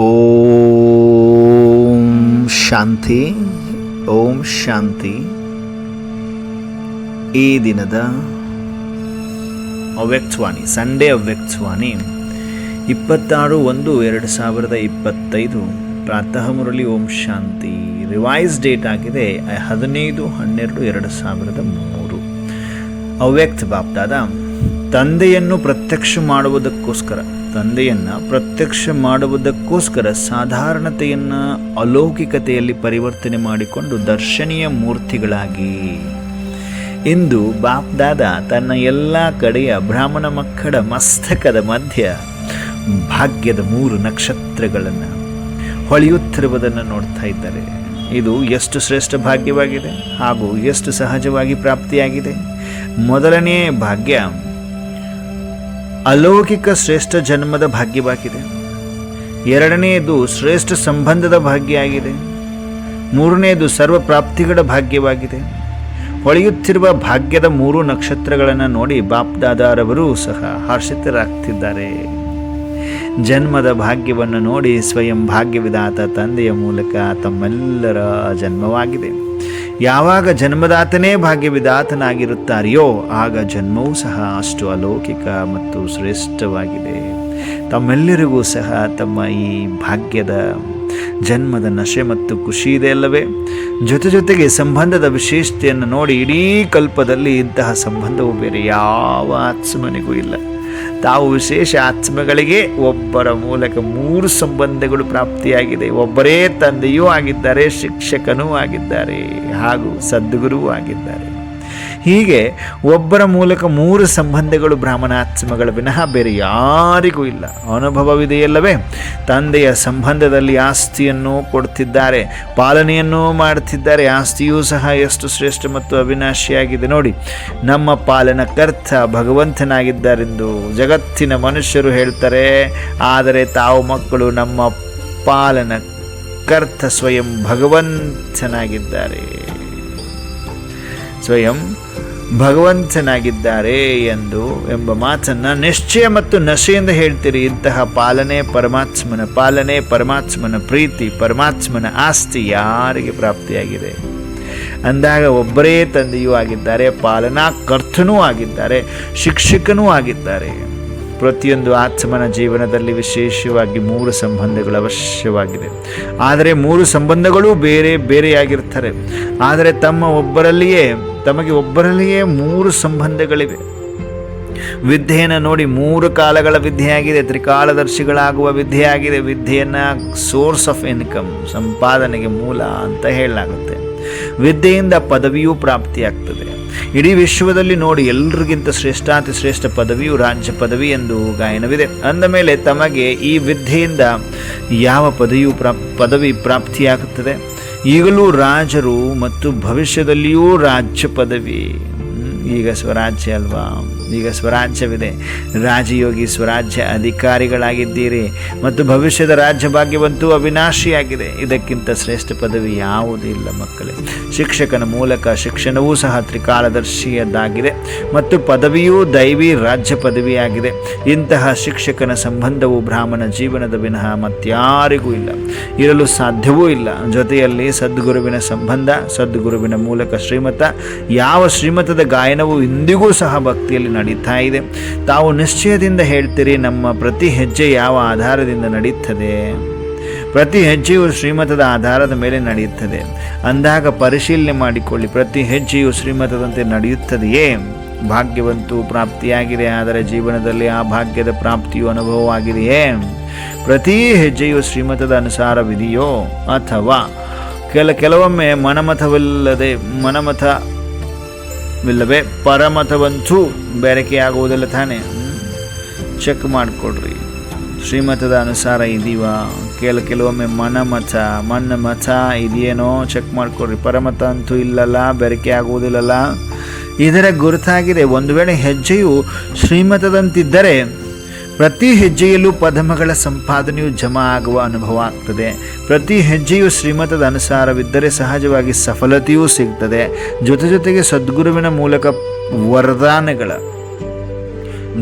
ಓಂ ಶಾಂತಿ ಓಂ ಶಾಂತಿ. ಈ ದಿನದ ಅವ್ಯಕ್ತವಾಣಿ, ಸಂಡೇ ಅವ್ಯಕ್ತವಾಣಿ, ಇಪ್ಪತ್ತಾರು ಒಂದು ಎರಡು ಸಾವಿರದ ಇಪ್ಪತ್ತೈದು. ಪ್ರಾತಃ ಮುರಳಿ ಓಂ ಶಾಂತಿ. ರಿವೈಸ್ ಡೇಟ್ ಆಗಿದೆ, ಹದಿನೈದು ಹನ್ನೆರಡು ಎರಡು ಸಾವಿರದ ಮೂರು. ಅವ್ಯಕ್ತ ಬಾಪ್ದಾದ, ತಂದೆಯನ್ನು ಪ್ರತ್ಯಕ್ಷ ಮಾಡುವುದಕ್ಕೋಸ್ಕರ. ತಂದೆಯನ್ನು ಪ್ರತ್ಯಕ್ಷ ಮಾಡುವುದಕ್ಕೋಸ್ಕರ ಸಾಧಾರಣತೆಯನ್ನು ಅಲೌಕಿಕತೆಯಲ್ಲಿ ಪರಿವರ್ತನೆ ಮಾಡಿಕೊಂಡು ದರ್ಶನೀಯ ಮೂರ್ತಿಗಳಾಗಿ. ಇಂದು ಬಾಪ್ದಾದ ತನ್ನ ಎಲ್ಲ ಕಡೆಯ ಬ್ರಾಹ್ಮಣ ಮಕ್ಕಳ ಮಸ್ತಕದ ಮಧ್ಯ ಭಾಗ್ಯದ ಮೂರು ನಕ್ಷತ್ರಗಳನ್ನು ಹೊಳೆಯುತ್ತಿರುವುದನ್ನು ನೋಡ್ತಾ ಇದ್ದಾರೆ. ಇದು ಎಷ್ಟು ಶ್ರೇಷ್ಠ ಭಾಗ್ಯವಾಗಿದೆ ಹಾಗೂ ಎಷ್ಟು ಸಹಜವಾಗಿ ಪ್ರಾಪ್ತಿಯಾಗಿದೆ. ಮೊದಲನೇ ಭಾಗ್ಯ ಅಲೌಕಿಕ ಶ್ರೇಷ್ಠ ಜನ್ಮದ ಭಾಗ್ಯವಾಗಿದೆ. ಎರಡನೆಯದು ಶ್ರೇಷ್ಠ ಸಂಬಂಧದ ಭಾಗ್ಯ ಆಗಿದೆ ಮೂರನೆಯದು ಸರ್ವ ಪ್ರಾಪ್ತಿಗಳ ಭಾಗ್ಯವಾಗಿದೆ. ಹೊಳೆಯುತ್ತಿರುವ ಭಾಗ್ಯದ ಮೂರು ನಕ್ಷತ್ರಗಳನ್ನು ನೋಡಿ ಬಾಪ್ದಾದಾರವರು ಸಹ ಹರ್ಷಿತರಾಗ್ತಿದ್ದಾರೆ. ಜನ್ಮದ ಭಾಗ್ಯವನ್ನು ನೋಡಿ ಸ್ವಯಂ ಭಾಗ್ಯವಿದಾತ ತಂದೆಯ ಮೂಲಕ ತಮ್ಮೆಲ್ಲರ ಜನ್ಮವಾಗಿದೆ. ಯಾವಾಗ ಜನ್ಮದಾತನೇ ಭಾಗ್ಯವಿದಾತನಾಗಿರುತ್ತಾರೆಯೋ ಆಗ ಜನ್ಮವೂ ಸಹ ಅಷ್ಟು ಅಲೌಕಿಕ ಮತ್ತು ಶ್ರೇಷ್ಠವಾಗಿದೆ. ತಮ್ಮೆಲ್ಲರಿಗೂ ಸಹ ತಮ್ಮ ಈ ಭಾಗ್ಯದ ಜನ್ಮದ ನಶೆ ಮತ್ತು ಖುಷಿ ಇದೆ ಅಲ್ಲವೇ? ಜೊತೆ ಜೊತೆಗೆ ಸಂಬಂಧದ ವಿಶೇಷತೆಯನ್ನು ನೋಡಿ ಇಡೀ ಕಲ್ಪದಲ್ಲಿ ಇಂತಹ ಸಂಬಂಧವು ಬೇರೆ ಯಾವ ಆತ್ಮನಿಗೂ ಇಲ್ಲ. ತಾವು ವಿಶೇಷ ಆತ್ಮಗಳಿಗೆ ಒಬ್ಬರ ಮೂಲಕ ಮೂರು ಸಂಬಂಧಗಳು ಪ್ರಾಪ್ತಿಯಾಗಿದೆ. ಒಬ್ಬರೇ ತಂದೆಯೂ ಆಗಿದ್ದಾರೆ, ಶಿಕ್ಷಕನೂ ಆಗಿದ್ದಾರೆ ಹಾಗೂ ಸದ್ಗುರುವೂ ಆಗಿದ್ದಾರೆ. ಹೀಗೆ ಒಬ್ಬರ ಮೂಲಕ ಮೂರು ಸಂಬಂಧಗಳು ಬ್ರಾಹ್ಮಣಾತ್ಮಗಳ ವಿನಃ ಬೇರೆ ಯಾರಿಗೂ ಇಲ್ಲ. ಅನುಭವವಿದೆಯಲ್ಲವೇ? ತಂದೆಯ ಸಂಬಂಧದಲ್ಲಿ ಆಸ್ತಿಯನ್ನು ಕೊಡ್ತಿದ್ದಾರೆ, ಪಾಲನೆಯನ್ನು ಮಾಡ್ತಿದ್ದಾರೆ, ಆಸ್ತಿಯೂ ಸಹ ಎಷ್ಟು ಶ್ರೇಷ್ಠ ಮತ್ತು ಅವಿನಾಶಿಯಾಗಿದೆ ನೋಡಿ. ನಮ್ಮ ಪಾಲನಕರ್ತ ಭಗವಂತನಾಗಿದ್ದಾರೆಂದು ಜಗತ್ತಿನ ಮನುಷ್ಯರು ಹೇಳ್ತಾರೆ, ಆದರೆ ತಾವು ಮಕ್ಕಳು ನಮ್ಮ ಪಾಲನ ಕರ್ತ ಸ್ವಯಂ ಭಗವಂತನಾಗಿದ್ದಾರೆ. ಸ್ವಯಂ ಭಗವಂತನಾಗಿದ್ದಾರೆ ಎಂದು ಎಂಬ ಮಾತನ್ನು ನಿಶ್ಚಯ ಮತ್ತು ನಶೆಯಿಂದ ಹೇಳ್ತೀರಿ. ಇಂತಹ ಪಾಲನೆ ಪರಮಾತ್ಮನ ಪಾಲನೆ, ಪರಮಾತ್ಮನ ಪ್ರೀತಿ, ಪರಮಾತ್ಮನ ಆಸ್ತಿ ಯಾರಿಗೆ ಪ್ರಾಪ್ತಿಯಾಗಿದೆ? ಅಂದಾಗ ಒಬ್ಬರೇ ತಂದೆಯೂ ಆಗಿದ್ದಾರೆ, ಪಾಲನಾ ಕರ್ತನೂ ಆಗಿದ್ದಾರೆ, ಶಿಕ್ಷಕನೂ ಆಗಿದ್ದಾರೆ. ಪ್ರತಿಯೊಂದು ಆತ್ಮನ ಜೀವನದಲ್ಲಿ ವಿಶೇಷವಾಗಿ ಮೂರು ಸಂಬಂಧಗಳು ಅವಶ್ಯವಾಗಿದೆ. ಆದರೆ ಮೂರು ಸಂಬಂಧಗಳು ಬೇರೆ ಬೇರೆಯಾಗಿರ್ತಾರೆ ಆದರೆ ತಮ್ಮ ಒಬ್ಬರಲ್ಲಿಯೇ ತಮಗೆ ಒಬ್ಬರಲ್ಲಿಯೇ ಮೂರು ಸಂಬಂಧಗಳಿವೆ. ವಿದ್ಯೆಯನ್ನು ನೋಡಿ ಮೂರು ಕಾಲಗಳ ವಿದ್ಯೆಯಾಗಿದೆ, ತ್ರಿಕಾಲದರ್ಶಿಗಳಾಗುವ ವಿದ್ಯೆಯಾಗಿದೆ. ವಿದ್ಯೆಯನ್ನು ಸೋರ್ಸ್ ಆಫ್ ಇನ್ಕಮ್ ಸಂಪಾದನೆಗೆ ಮೂಲ ಅಂತ ಹೇಳಲಾಗುತ್ತೆ. ವಿದ್ಯೆಯಿಂದ ಪದವಿಯೂ ಪ್ರಾಪ್ತಿಯಾಗ್ತದೆ. ಇಡೀ ವಿಶ್ವದಲ್ಲಿ ನೋಡಿ ಎಲ್ರಿಗಿಂತ ಶ್ರೇಷ್ಠಾತಿ ಶ್ರೇಷ್ಠ ಪದವಿಯು ರಾಜ್ಯ ಪದವಿ ಎಂದು ಗಾಯನವಿದೆ. ಅಂದ ಮೇಲೆ ತಮಗೆ ಈ ವಿದ್ಯೆಯಿಂದ ಯಾವ ಪದವಿಯು ಪ್ರಾ ಪದವಿ ಪ್ರಾಪ್ತಿಯಾಗುತ್ತದೆ? ಈಗಲೂ ರಾಜರು ಮತ್ತು ಭವಿಷ್ಯದಲ್ಲಿಯೂ ರಾಜ್ಯ ಪದವಿ ಈಗ ಸ್ವರಾಜ್ಯ ಅಲ್ವಾ? ಈಗ ಸ್ವರಾಜ್ಯವಿದೆ. ರಾಜಯೋಗಿ ಸ್ವರಾಜ್ಯ ಅಧಿಕಾರಿಗಳಾಗಿದ್ದೀರಿ. ಮತ್ತು ಭವಿಷ್ಯದ ರಾಜ್ಯ ಭಾಗ್ಯವಂತೂ ಅವಿನಾಶಿಯಾಗಿದೆ. ಇದಕ್ಕಿಂತ ಶ್ರೇಷ್ಠ ಪದವಿ ಯಾವುದೂ ಇಲ್ಲ ಮಕ್ಕಳೇ. ಶಿಕ್ಷಕನ ಮೂಲಕ ಶಿಕ್ಷಣವೂ ಸಹ ತ್ರಿಕಾಲದರ್ಶಿಯದ್ದಾಗಿದೆ ಮತ್ತು ಪದವಿಯೂ ದೈವಿ ರಾಜ್ಯ ಪದವಿಯಾಗಿದೆ. ಇಂತಹ ಶಿಕ್ಷಕನ ಸಂಬಂಧವು ಬ್ರಾಹ್ಮಣ ಜೀವನದ ವಿನಃ ಮತ್ಯಾರಿಗೂ ಇಲ್ಲ. ಇರಲು ಸಾಧ್ಯವೂ ಇಲ್ಲ. ಜೊತೆಯಲ್ಲಿ ಸದ್ಗುರುವಿನ ಸಂಬಂಧ, ಸದ್ಗುರುವಿನ ಮೂಲಕ ಶ್ರೀಮತ, ಯಾವ ಶ್ರೀಮತದ ಗಾಯನವು ಇಂದಿಗೂ ಸಹ ಭಕ್ತಿಯಲ್ಲಿ ನಡೀತಾ ಇದೆ. ತಾವು ನಿಶ್ಚಯದಿಂದ ಹೇಳ್ತೀರಿ, ನಮ್ಮ ಪ್ರತಿ ಹೆಜ್ಜೆ ಯಾವ ಆಧಾರದಿಂದ ನಡೀತದೆ? ಪ್ರತಿ ಹೆಜ್ಜೆಯು ಶ್ರೀಮತದ ಆಧಾರದ ಮೇಲೆ ನಡೆಯುತ್ತದೆ ಅಂದಾಗ ಪರಿಶೀಲನೆ ಮಾಡಿಕೊಳ್ಳಿ, ಪ್ರತಿ ಹೆಜ್ಜೆಯು ಶ್ರೀಮತದಂತೆ ನಡೆಯುತ್ತದೆಯೇ? ಭಾಗ್ಯವಂತೂ ಪ್ರಾಪ್ತಿಯಾಗಿದೆ, ಆದರೆ ಜೀವನದಲ್ಲಿ ಆ ಭಾಗ್ಯದ ಪ್ರಾಪ್ತಿಯು ಅನುಭವವಾಗಿದೆಯೇ? ಪ್ರತಿ ಹೆಜ್ಜೆಯು ಶ್ರೀಮತದ ಅನುಸಾರವಿದೆಯೋ ಅಥವಾ ಕೆಲ ಕೆಲವೊಮ್ಮೆ ಮನಮತವಿಲ್ಲದೆ ಮನಮತವಿಲ್ಲವೇ ಪರಮತವಂತೂ ಬೆರಕೆಯಾಗುವುದಿಲ್ಲ ತಾನೇ? ಚೆಕ್ ಮಾಡಿಕೊಡ್ರಿ. ಶ್ರೀಮತದ ಅನುಸಾರ ಇದೀವ. ಕೆಲ ಕೆಲವೊಮ್ಮೆ ಮನಮತ ಮನ್ನ ಮತ ಇದೆಯೇನೋ ಚೆಕ್ ಮಾಡಿಕೊಡ್ರಿ. ಪರಮತ ಅಂತೂ ಇಲ್ಲಲ್ಲ ಬೆರಕೆ ಆಗುವುದಿಲ್ಲಲ್ಲ ಇದರ ಗುರುತಾಗಿದೆ, ಒಂದು ವೇಳೆ ಹೆಜ್ಜೆಯು ಶ್ರೀಮತದಂತಿದ್ದರೆ ಪ್ರತಿ ಹೆಜ್ಜೆಯಲ್ಲೂ ಪದಮಗಳ ಸಂಪಾದನೆಯು ಜಮಾ ಆಗುವ ಅನುಭವ ಆಗ್ತದೆ. ಪ್ರತಿ ಹೆಜ್ಜೆಯು ಶ್ರೀಮತದ ಅನುಸಾರವಿದ್ದರೆ ಸಹಜವಾಗಿ ಸಫಲತೆಯೂ ಸಿಗ್ತದೆ. ಜೊತೆ ಜೊತೆಗೆ ಸದ್ಗುರುವಿನ ಮೂಲಕ ವರದಾನಗಳ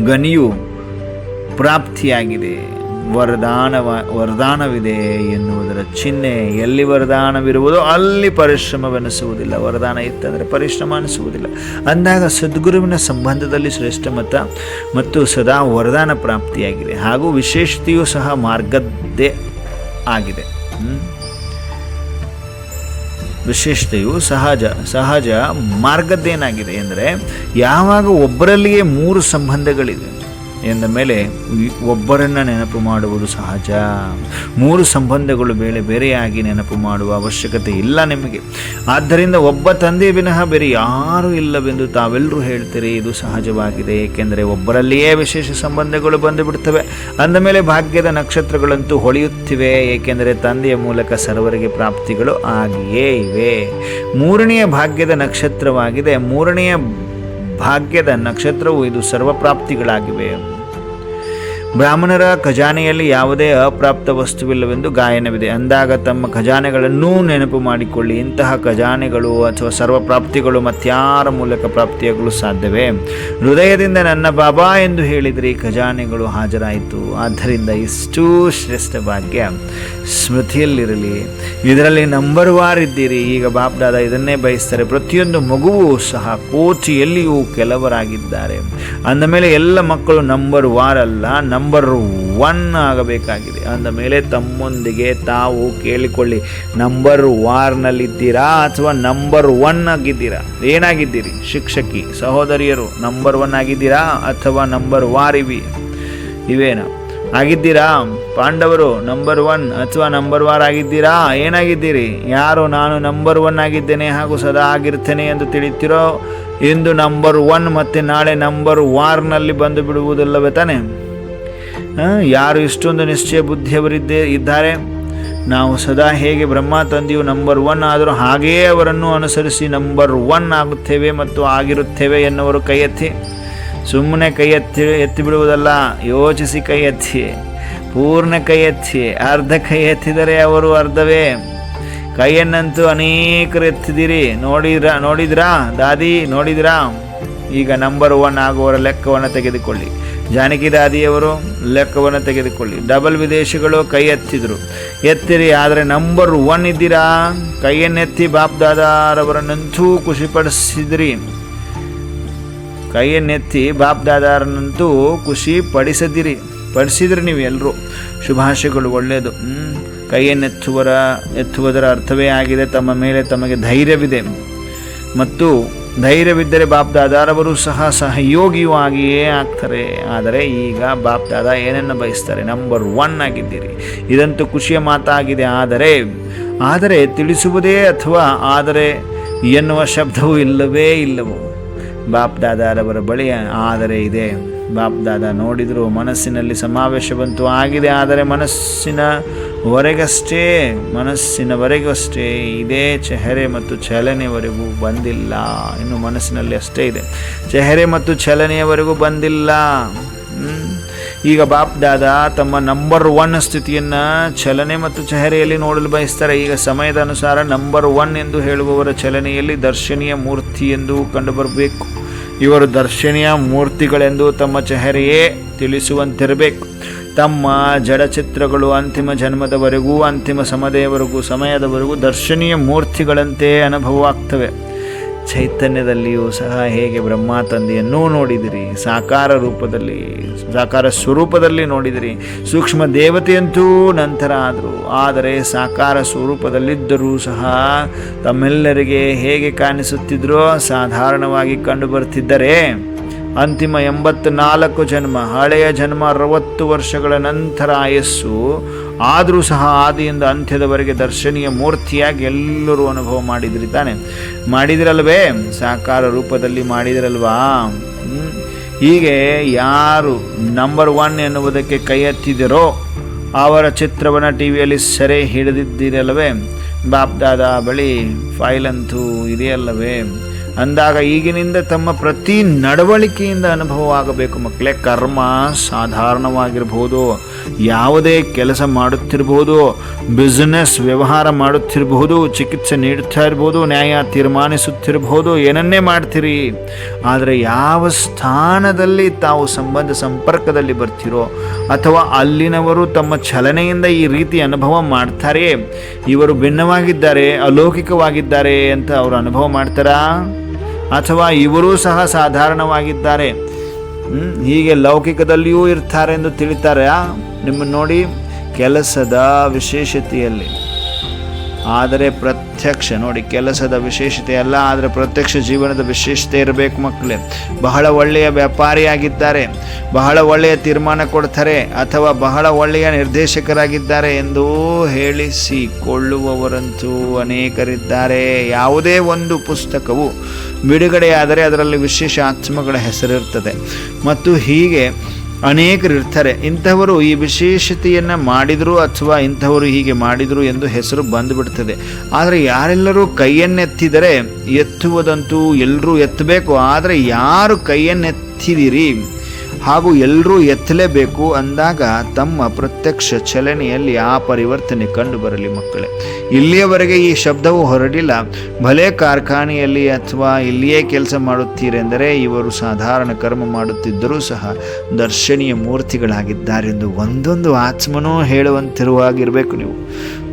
ಗನಿಯು ಪ್ರಾಪ್ತಿಯಾಗಿದೆ. ವರದಾನವ, ವರದಾನವಿದೆ ಎನ್ನುವುದರ ಚಿಹ್ನೆ ಎಲ್ಲಿ ವರದಾನವಿರುವುದೋ ಅಲ್ಲಿ ಪರಿಶ್ರಮವೆನಿಸುವುದಿಲ್ಲ. ವರದಾನ ಇತ್ತಂದರೆ ಪರಿಶ್ರಮ ಅನಿಸುವುದಿಲ್ಲ. ಅಂದಾಗ ಸದ್ಗುರುವಿನ ಸಂಬಂಧದಲ್ಲಿ ಶ್ರೇಷ್ಠ ಮತ ಮತ್ತು ಸದಾ ವರದಾನ ಪ್ರಾಪ್ತಿಯಾಗಿದೆ. ಹಾಗೂ ವಿಶೇಷತೆಯೂ ಸಹ ಮಾರ್ಗದ್ದೇ ಆಗಿದೆ. ವಿಶೇಷತೆಯು ಸಹಜ ಸಹಜ ಮಾರ್ಗದ್ದೇನಾಗಿದೆ ಅಂದರೆ ಯಾವಾಗ ಒಬ್ಬರಲ್ಲಿಯೇ ಮೂರು ಸಂಬಂಧಗಳಿವೆ ಎಂದ ಮೇಲೆ ಒಬ್ಬರನ್ನು ನೆನಪು ಮಾಡುವುದು ಸಹಜ. ಮೂರು ಸಂಬಂಧಗಳು ಬೇರೆ ಬೇರೆಯಾಗಿ ನೆನಪು ಮಾಡುವ ಅವಶ್ಯಕತೆ ಇಲ್ಲ ನಿಮಗೆ. ಆದ್ದರಿಂದ ಒಬ್ಬ ತಂದೆ ವಿನಃ ಬೇರೆ ಯಾರೂ ಇಲ್ಲವೆಂದು ತಾವೆಲ್ಲರೂ ಹೇಳ್ತೀರಿ, ಇದು ಸಹಜವಾಗಿದೆ. ಏಕೆಂದರೆ ಒಬ್ಬರಲ್ಲಿಯೇ ವಿಶೇಷ ಸಂಬಂಧಗಳು ಬಂದು ಬಿಡ್ತವೆ ಅಂದ ಮೇಲೆ ಭಾಗ್ಯದ ನಕ್ಷತ್ರಗಳಂತೂ ಹೊಳೆಯುತ್ತಿವೆ. ಏಕೆಂದರೆ ತಂದೆಯ ಮೂಲಕ ಸರ್ವರಿಗೆ ಪ್ರಾಪ್ತಿಗಳು ಆಗಿಯೇ ಇವೆ. ಮೂರನೆಯ ಭಾಗ್ಯದ ನಕ್ಷತ್ರವಾಗಿದೆ. ಮೂರನೆಯ ಭಾಗ್ಯದ ನಕ್ಷತ್ರವು ಇದು ಸರ್ವಪ್ರಾಪ್ತಿಗಳಾಗಿವೆ. ಬ್ರಾಹ್ಮಣರ ಖಜಾನೆಯಲ್ಲಿ ಯಾವುದೇ ಅಪ್ರಾಪ್ತ ವಸ್ತುವಿಲ್ಲವೆಂದು ಗಾಯನವಿದೆ. ಅಂದಾಗ ತಮ್ಮ ಖಜಾನೆಗಳನ್ನೂ ನೆನಪು ಮಾಡಿಕೊಳ್ಳಿ. ಇಂತಹ ಖಜಾನೆಗಳು ಅಥವಾ ಸರ್ವಪ್ರಾಪ್ತಿಗಳು ಮತ್ಯಾರ ಮೂಲಕ ಪ್ರಾಪ್ತಿಯಾಗಲು ಸಾಧ್ಯವೇ? ಹೃದಯದಿಂದ ನನ್ನ ಬಾಬಾ ಎಂದು ಹೇಳಿದರೆ ಖಜಾನೆಗಳು ಹಾಜರಾಯಿತು. ಆದ್ದರಿಂದ ಇಷ್ಟು ಶ್ರೇಷ್ಠ ಭಾಗ್ಯ ಸ್ಮೃತಿಯಲ್ಲಿರಲಿ. ಇದರಲ್ಲಿ ನಂಬರ್ ವಾರ್ ಇದ್ದೀರಿ. ಈಗ ಬಾಪ್ದಾದ ಇದನ್ನೇ ಬಯಸ್ತಾರೆ ಪ್ರತಿಯೊಂದು ಮಗುವೂ ಸಹ ಕೋಚಿಯಲ್ಲಿಯೂ ಕೆಲವರಾಗಿದ್ದಾರೆ. ಅಂದ ಮೇಲೆ ಎಲ್ಲ ಮಕ್ಕಳು ನಂಬರ್ ವಾರ್ ಅಲ್ಲ ನಂಬರ್ ಒನ್ ಆಗಬೇಕಾಗಿದೆ. ಅಂದ ಮೇಲೆ ತಮ್ಮೊಂದಿಗೆ ತಾವು ಕೇಳಿಕೊಳ್ಳಿ ನಂಬರ್ ವಾರ್ನಲ್ಲಿದ್ದೀರಾ ಅಥವಾ ನಂಬರ್ ಒನ್ ಆಗಿದ್ದೀರಾ? ಏನಾಗಿದ್ದೀರಿ? ಶಿಕ್ಷಕಿ, ಸಹೋದರಿಯರು ನಂಬರ್ ಒನ್ ಆಗಿದ್ದೀರಾ ಅಥವಾ ನಂಬರ್ ವಾರ್ ಇವಿ ಇವೇನ? ಆಗಿದ್ದೀರಾ? ಪಾಂಡವರು ನಂಬರ್ ಒನ್ ಅಥವಾ ನಂಬರ್ ವಾರ್ ಆಗಿದ್ದೀರಾ? ಏನಾಗಿದ್ದೀರಿ? ಯಾರು ನಾನು ನಂಬರ್ ಒನ್ ಆಗಿದ್ದೇನೆ ಹಾಗೂ ಸದಾ ಆಗಿರ್ತೇನೆ ಎಂದು ತಿಳಿತಿರೋ ಇಂದು ನಂಬರ್ ಒನ್ ಮತ್ತು ನಾಳೆ ನಂಬರ್ ವಾರ್ನಲ್ಲಿ ಬಂದು ಬಿಡುವುದಿಲ್ಲವೇ ತಾನೆ? ಯಾರು ಇಷ್ಟೊಂದು ನಿಶ್ಚಯ ಬುದ್ಧಿಯವರಿದ್ದೇ ಇದ್ದಾರೆ? ನಾವು ಸದಾ ಹೇಗೆ ಬ್ರಹ್ಮ ತಂದೆಯು ನಂಬರ್ ಒನ್ ಆದರೂ ಹಾಗೆಯೇ ಅವರನ್ನು ಅನುಸರಿಸಿ ನಂಬರ್ ಒನ್ ಆಗುತ್ತೇವೆ ಮತ್ತು ಆಗಿರುತ್ತೇವೆ ಎನ್ನುವರು ಕೈ ಎತ್ತಿ ಸುಮ್ಮನೆ ಕೈ ಎತ್ತಿ ಎತ್ತಿ ಬಿಡುವುದಲ್ಲ ಯೋಚಿಸಿ ಕೈ ಎತ್ತಿ ಪೂರ್ಣ ಕೈ ಎತ್ತಿ ಅರ್ಧ ಕೈ ಎತ್ತಿದರೆ ಅವರು ಅರ್ಧವೇ. ಕೈಯನ್ನಂತೂ ಅನೇಕರು ಎತ್ತಿದ್ದೀರಿ. ನೋಡಿದ್ರ, ನೋಡಿದ್ರಾ? ದಾದಿ, ನೋಡಿದ್ರಾ? ಈಗ ನಂಬರ್ ಒನ್ ಆಗುವವರ ಲೆಕ್ಕವನ್ನು ತೆಗೆದುಕೊಳ್ಳಿ. ಜಾನಕಿ ದಾದಿಯವರು ಲೆಕ್ಕವನ್ನು ತೆಗೆದುಕೊಳ್ಳಿ. ಡಬಲ್ ವಿದೇಶಿಗಳು ಕೈ ಎತ್ತಿದ್ರು. ಎತ್ತಿರಿ, ಆದರೆ ನಂಬರ್ ಒನ್ ಇದ್ದೀರಾ? ಕೈಯನ್ನೆತ್ತಿ ಬಾಪ್ ದಾದಾರವರನ್ನಂತೂ ಖುಷಿಪಡಿಸಿದ್ರಿ. ಕೈಯನ್ನೆತ್ತಿ ಬಾಪ್ ದಾದಾರನ್ನಂತೂ ಖುಷಿ ಪಡಿಸದಿರಿ ಪಡಿಸಿದ್ರಿ ನೀವು ಎಲ್ಲರೂ ಶುಭಾಶಯಗಳು ಒಳ್ಳೆಯದು. ಕೈಯನ್ನೆತ್ತುವರ, ಎತ್ತುವುದರ ಅರ್ಥವೇ ಆಗಿದೆ. ತಮ್ಮ ಮೇಲೆ ತಮಗೆ ಧೈರ್ಯವಿದೆ. ಮತ್ತು ಧೈರ್ಯವಿದ್ದರೆ ಬಾಪ್ ದಾದಾರವರು ಸಹ ಸಹಯೋಗಿಯೂ ಆಗಿಯೇ ಆಗ್ತಾರೆ. ಆದರೆ ಈಗ ಬಾಪ್ ಏನನ್ನು ಬಯಸ್ತಾರೆ? ನಂಬರ್ ಒನ್ ಆಗಿದ್ದೀರಿ. ಇದಂತೂ ಖುಷಿಯ ಮಾತಾಗಿದೆ. ಆದರೆ ಆದರೆ ತಿಳಿಸುವುದೇ ಅಥವಾ ಆದರೆ ಎನ್ನುವ ಶಬ್ದವೂ ಇಲ್ಲವೇ ಇಲ್ಲವೋ? ಬಾಪ್ ದಾದಾರವರ ಬಳಿ ಆದರೆ ಇದೆ. ಬಾಪ್ ನೋಡಿದರೂ ಮನಸ್ಸಿನಲ್ಲಿ ಸಮಾವೇಶವಂತೂ ಆಗಿದೆ, ಆದರೆ ಮನಸ್ಸಿನ ವರೆಗಷ್ಟೇ ಮನಸ್ಸಿನವರೆಗಷ್ಟೇ ಇದೇ. ಚೆಹರೆ ಮತ್ತು ಚಲನೆವರೆಗೂ ಬಂದಿಲ್ಲ. ಇನ್ನು ಮನಸ್ಸಿನಲ್ಲಿ ಅಷ್ಟೇ ಇದೆ. ಚೆಹರೆ ಮತ್ತು ಚಲನೆಯವರೆಗೂ ಬಂದಿಲ್ಲ. ಈಗ ಬಾಪ್ ದಾದಾ ತಮ್ಮ ನಂಬರ್ ಒನ್ ಸ್ಥಿತಿಯನ್ನು ಚಲನೆ ಮತ್ತು ಚೆಹರೆಯಲ್ಲಿ ನೋಡಲು ಬಯಸ್ತಾರೆ. ಈಗ ಸಮಯದ ಅನುಸಾರ ನಂಬರ್ ಒನ್ ಎಂದು ಹೇಳುವವರ ಚಲನೆಯಲ್ಲಿ ದರ್ಶನೀಯ ಮೂರ್ತಿ ಎಂದು ಕಂಡುಬರಬೇಕು. ಇವರು ದರ್ಶನೀಯ ಮೂರ್ತಿಗಳೆಂದು ತಮ್ಮ ಚೆಹರೆಯೇ ತಿಳಿಸುವಂತಿರಬೇಕು. ತಮ್ಮ ಜಡಚಿತ್ರಗಳು ಅಂತಿಮ ಜನ್ಮದವರೆಗೂ, ಅಂತಿಮ ಸಮದೆಯವರೆಗೂ ಸಮಯದವರೆಗೂ ದರ್ಶನೀಯ ಮೂರ್ತಿಗಳಂತೆ ಅನುಭವವಾಗ್ತವೆ. ಚೈತನ್ಯದಲ್ಲಿಯೂ ಸಹ ಹೇಗೆ ಬ್ರಹ್ಮ ತಂದೆಯನ್ನೂ ನೋಡಿದಿರಿ? ಸಾಕಾರ ರೂಪದಲ್ಲಿ, ಸಾಕಾರ ಸ್ವರೂಪದಲ್ಲಿ ನೋಡಿದಿರಿ. ಸೂಕ್ಷ್ಮ ದೇವತೆಯಂತೂ ನಂತರ ಆದರು ಆದರೆ ಸಾಕಾರ ಸ್ವರೂಪದಲ್ಲಿದ್ದರೂ ಸಹ ತಮ್ಮೆಲ್ಲರಿಗೆ ಹೇಗೆ ಕಾಣಿಸುತ್ತಿದ್ರೋ ಸಾಧಾರಣವಾಗಿ ಕಂಡು ಬರ್ತಿದ್ದರೆ ಅಂತಿಮ ಎಂಬತ್ನಾಲ್ಕು ಜನ್ಮ, ಹಳೆಯ ಜನ್ಮ ಅರವತ್ತು ವರ್ಷಗಳ ನಂತರ ಆಯಸ್ಸು ಆದರೂ ಸಹ ಆದಿಯಿಂದ ಅಂತ್ಯದವರೆಗೆ ದರ್ಶನೀಯ ಮೂರ್ತಿಯಾಗಿ ಎಲ್ಲರೂ ಅನುಭವ ಮಾಡಿದ್ರಿ ತಾನೆ ಮಾಡಿದಿರಲ್ವೇ? ಸಾಕಾರ ರೂಪದಲ್ಲಿ ಮಾಡಿದಿರಲ್ವಾ? ಹೀಗೆ ಯಾರು ನಂಬರ್ ಒನ್ ಎನ್ನುವುದಕ್ಕೆ ಕೈ ಎತ್ತಿದರೋ ಅವರ ಚಿತ್ರವನ್ನು ಟಿ ವಿಯಲ್ಲಿ ಸೆರೆ ಹಿಡಿದಿದ್ದೀರಲ್ಲವೇ ಬಾಪ್ ದಾದಾ ಬಳಿ ಫೈಲ್ ಅಂತೂ ಇದೆಯಲ್ಲವೇ? ಅಂದಾಗ ಈಗಿನಿಂದ ತಮ್ಮ ಪ್ರತಿ ನಡವಳಿಕೆಯಿಂದ ಅನುಭವ ಆಗಬೇಕು ಮಕ್ಕಳೇ. ಕರ್ಮ ಸಾಧಾರಣವಾಗಿರ್ಬೋದು. ಯಾವುದೇ ಕೆಲಸ ಮಾಡುತ್ತಿರಬಹುದು ಬಿಸ್ನೆಸ್ ವ್ಯವಹಾರ ಮಾಡುತ್ತಿರಬಹುದು, ಚಿಕಿತ್ಸೆ ನೀಡುತ್ತಾ ಇರ್ಬೋದು ನ್ಯಾಯ ತೀರ್ಮಾನಿಸುತ್ತಿರಬಹುದು, ಏನನ್ನೇ ಮಾಡ್ತೀರಿ? ಆದರೆ ಯಾವ ಸ್ಥಾನದಲ್ಲಿ ತಾವು ಸಂಬಂಧ ಸಂಪರ್ಕದಲ್ಲಿ ಬರ್ತಿರೋ, ಅಥವಾ ಅಲ್ಲಿನವರು ತಮ್ಮ ಚಲನೆಯಿಂದ ಈ ರೀತಿ ಅನುಭವ ಮಾಡ್ತಾರೆ ಇವರು ಭಿನ್ನವಾಗಿದ್ದಾರೆ, ಅಲೌಕಿಕವಾಗಿದ್ದಾರೆ ಅಂತ ಅವರು ಅನುಭವ ಮಾಡ್ತಾರಾ? ಅಥವಾ ಇವರೂ ಸಹ ಸಾಧಾರಣವಾಗಿದ್ದಾರೆ? ಹೀಗೆ ಲೌಕಿಕದಲ್ಲಿಯೂ ಇರ್ತಾರೆ ಎಂದು ತಿಳಿತಾರೆ. ನಿಮ್ಮನ್ನು ನೋಡಿ, ಕೆಲಸದ ವಿಶೇಷತೆಯಲ್ಲಿ. ಆದರೆ ಪ್ರತ್ಯಕ್ಷ, ನೋಡಿ, ಕೆಲಸದ ವಿಶೇಷತೆ ಅಲ್ಲ, ಆದರೆ ಪ್ರತ್ಯಕ್ಷ ಜೀವನದ ವಿಶೇಷತೆ ಇರಬೇಕು ಮಕ್ಕಳೇ. ಬಹಳ ಒಳ್ಳೆಯ ವ್ಯಾಪಾರಿಯಾಗಿದ್ದಾರೆ, ಬಹಳ ಒಳ್ಳೆಯ ತೀರ್ಮಾನ ಕೊಡ್ತಾರೆ, ಅಥವಾ ಬಹಳ ಒಳ್ಳೆಯ ನಿರ್ದೇಶಕರಾಗಿದ್ದಾರೆ ಎಂದು ಹೇಳಿಸಿಕೊಳ್ಳುವವರಂತೂ ಅನೇಕರಿದ್ದಾರೆ. ಯಾವುದೇ ಒಂದು ಪುಸ್ತಕವು ಬಿಡುಗಡೆಯಾದರೆ ಅದರಲ್ಲಿ ವಿಶೇಷ ಆತ್ಮಗಳ ಹೆಸರಿರ್ತದೆ ಮತ್ತು ಹೀಗೆ ಅನೇಕರು ಇರ್ತಾರೆ. ಇಂಥವರು ಈ ವಿಶೇಷತೆಯನ್ನು ಮಾಡಿದರು ಅಥವಾ ಇಂಥವರು ಹೀಗೆ ಮಾಡಿದರು ಎಂದು ಹೆಸರು ಬಂದುಬಿಡ್ತದೆ. ಆದರೆ ಯಾರೆಲ್ಲರೂ ಕೈಯನ್ನೆತ್ತಿದರೆ ಎತ್ತುವುದಂತೂ ಎಲ್ಲರೂ ಎತ್ತಬೇಕು. ಆದರೆ ಯಾರು ಕೈಯನ್ನೆತ್ತಿದಿರಿ? ಹಾಗೂ ಎಲ್ಲರೂ ಎತ್ತಲೇಬೇಕು ಅಂದಾಗ ತಮ್ಮ ಪ್ರತ್ಯಕ್ಷ ಚಲನೆಯಲ್ಲಿ ಆ ಪರಿವರ್ತನೆ ಕಂಡು ಬರಲಿ ಮಕ್ಕಳೇ. ಇಲ್ಲಿಯವರೆಗೆ ಈ ಶಬ್ದವು ಹೊರಡಿಲ್ಲ. ಭಲೆ ಕಾರ್ಖಾನೆಯಲ್ಲಿ ಅಥವಾ ಇಲ್ಲಿಯೇ ಕೆಲಸ ಮಾಡುತ್ತೀರೆಂದರೆ ಇವರು ಸಾಧಾರಣ ಕರ್ಮ ಮಾಡುತ್ತಿದ್ದರೂ ಸಹ ದರ್ಶನೀಯ ಮೂರ್ತಿಗಳಾಗಿದ್ದಾರೆಂದು ಒಂದೊಂದು ಆತ್ಮನೂ ಹೇಳುವಂತಿರುವಾಗಿರಬೇಕು ನೀವು.